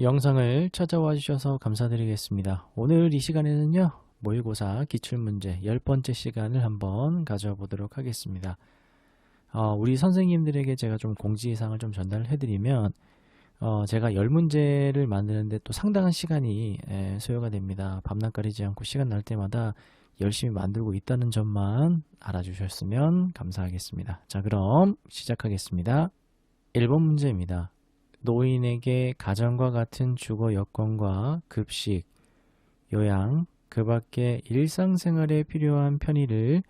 영상을 찾아와 주셔서 감사드리겠습니다. 오늘 이 시간에는요, 모의고사 기출문제 10번째 시간을 한번 가져보도록 하겠습니다. 어, 우리 선생님들에게 제가 좀 공지사항을 좀 전달을 해드리면, 어, 제가 10문제를 만드는데 또 상당한 시간이 에, 소요가 됩니다. 밤낮 가리지 않고 시간 날 때마다 열심히 만들고 있다는 점만 알아주셨으면 감사하겠습니다. 자, 그럼 시작하겠습니다. 1번 문제입니다. 노인에게 가정과 같은 주거 여건과 급식, 요양, 그 밖에 일상생활에 필요한 편의를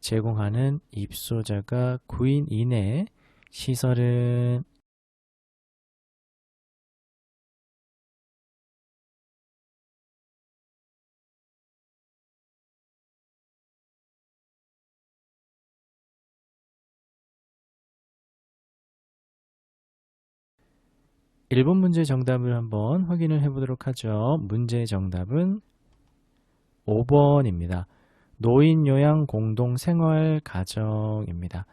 제공하는 입소자가 9인 이내 시설은 일번 문제 정답을 한번 확인을 해보도록 하죠. 문제 정답은 5번입니다. 노인 요양 공동 생활 가정입니다.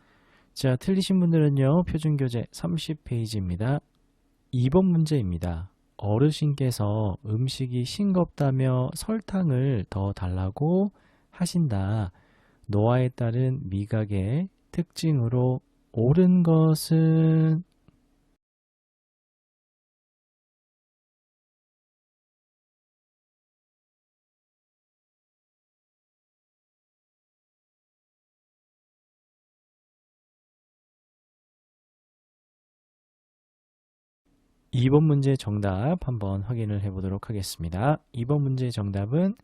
자, 틀리신 분들은요. 표준 교재 30페이지입니다. 2번 문제입니다. 어르신께서 음식이 싱겁다며 설탕을 더 달라고 하신다. 노화에 따른 미각의 특징으로 옳은 것은 2번 문제 정답 한번 확인을 해 보도록 하겠습니다. 2번 문제 정답은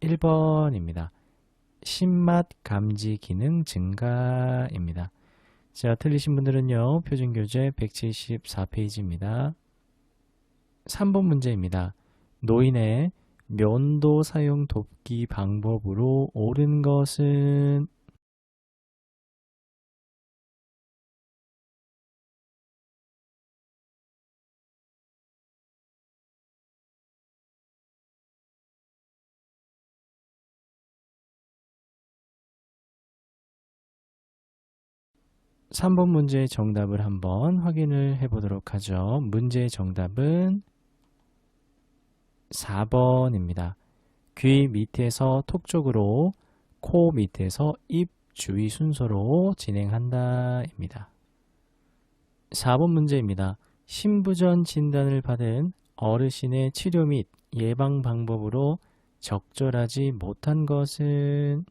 1번입니다. 신맛 감지 기능 증가입니다. 자, 틀리신 분들은요. 표준 교재 174페이지입니다. 3번 문제입니다. 노인의 면도 사용 돕기 방법으로 옳은 것은 3번 문제의 정답을 한번 확인을 해 보도록 하죠. 문제의 정답은 4번입니다. 귀 밑에서 톡 쪽으로, 코 밑에서 입 주위 순서로 진행한다입니다. 4번 문제입니다. 신부전 진단을 받은 어르신의 치료 및 예방 방법으로 적절하지 못한 것은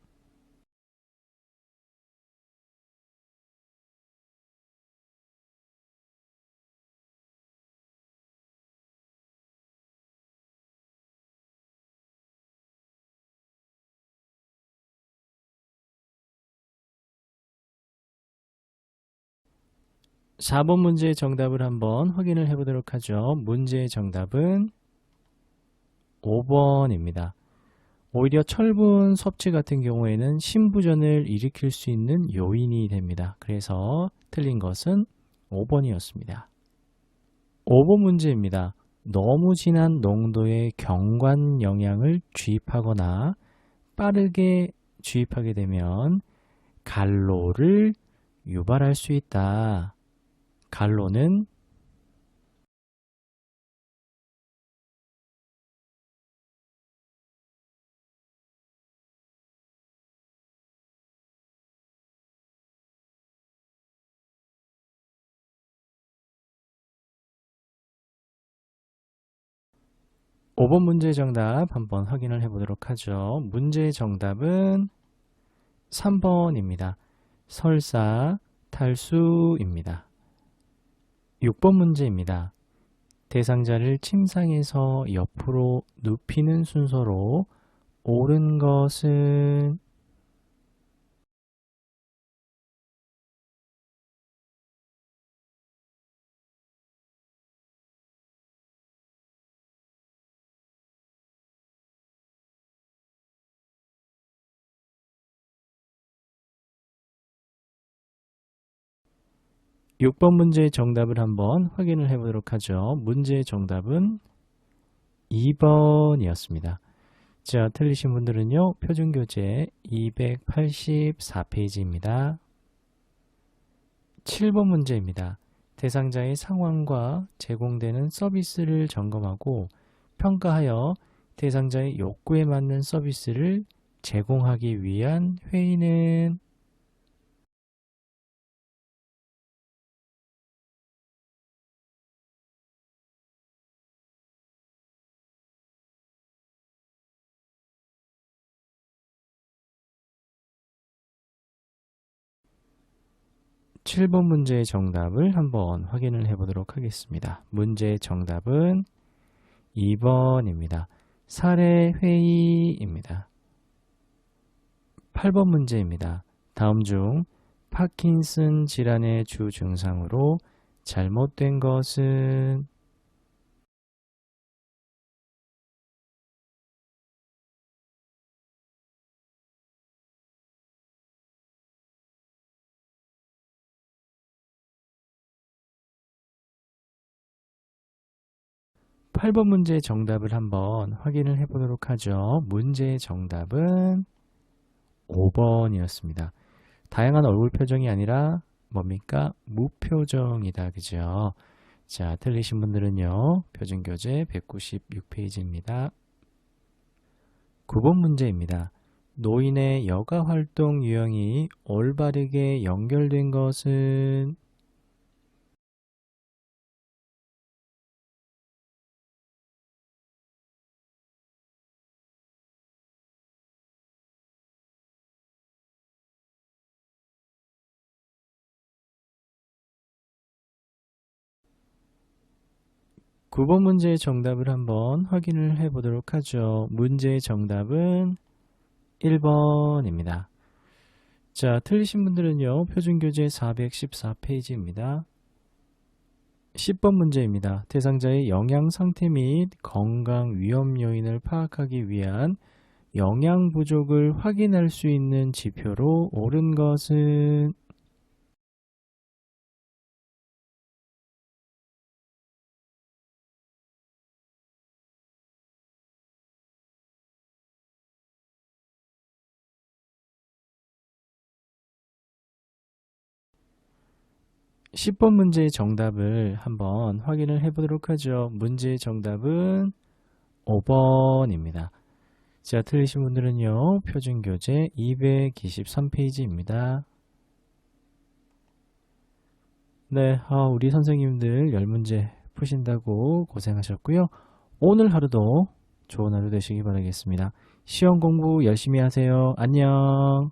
4번 문제의 정답을 한번 확인을 해보도록 하죠. 문제의 정답은 5번입니다. 오히려 철분 섭취 같은 경우에는 신부전을 일으킬 수 있는 요인이 됩니다. 그래서 틀린 것은 5번이었습니다. 5번 문제입니다. 너무 진한 농도의 경관 영양을 주입하거나 빠르게 주입하게 되면 갈로를 유발할 수 있다. 갈로는 오 번 문제 정답 한번 확인을 해보도록 하죠. 문제 정답은 3번입니다. 설사 탈수입니다. 6번 문제입니다. 대상자를 침상에서 옆으로 눕히는 순서로 옳은 것은 6번 문제의 정답을 한번 확인을 해 보도록 하죠. 문제의 정답은 2번이었습니다. 자, 틀리신 분들은요. 표준교재 284페이지입니다. 7번 문제입니다. 대상자의 상황과 제공되는 서비스를 점검하고 평가하여 대상자의 욕구에 맞는 서비스를 제공하기 위한 회의는 7번 문제의 정답을 한번 확인을 해 보도록 하겠습니다. 문제의 정답은 2번입니다. 사례회의입니다. 8번 문제입니다. 다음 중 파킨슨 질환의 주 증상으로 잘못된 것은 8번 문제의 정답을 한번 확인을 해 보도록 하죠. 문제의 정답은 5번이었습니다. 다양한 얼굴 표정이 아니라 뭡니까? 무표정이다. 그죠? 자, 틀리신 분들은요. 표준교재 196페이지입니다. 9번 문제입니다. 노인의 여가 활동 유형이 올바르게 연결된 것은 9번 문제의 정답을 한번 확인을 해 보도록 하죠. 문제의 정답은 1번입니다. 자, 틀리신 분들은요. 표준교재 414페이지입니다. 10번 문제입니다. 대상자의 영양 상태 및 건강 위험 요인을 파악하기 위한 영양 부족을 확인할 수 있는 지표로 옳은 것은 10번 문제의 정답을 한번 확인을 해 보도록 하죠. 문제의 정답은 5번입니다. 자, 틀리신 분들은요. 표준교재 223페이지입니다. 네, 아, 우리 선생님들 10문제 푸신다고 고생하셨고요. 오늘 하루도 좋은 하루 되시기 바라겠습니다. 시험 공부 열심히 하세요. 안녕.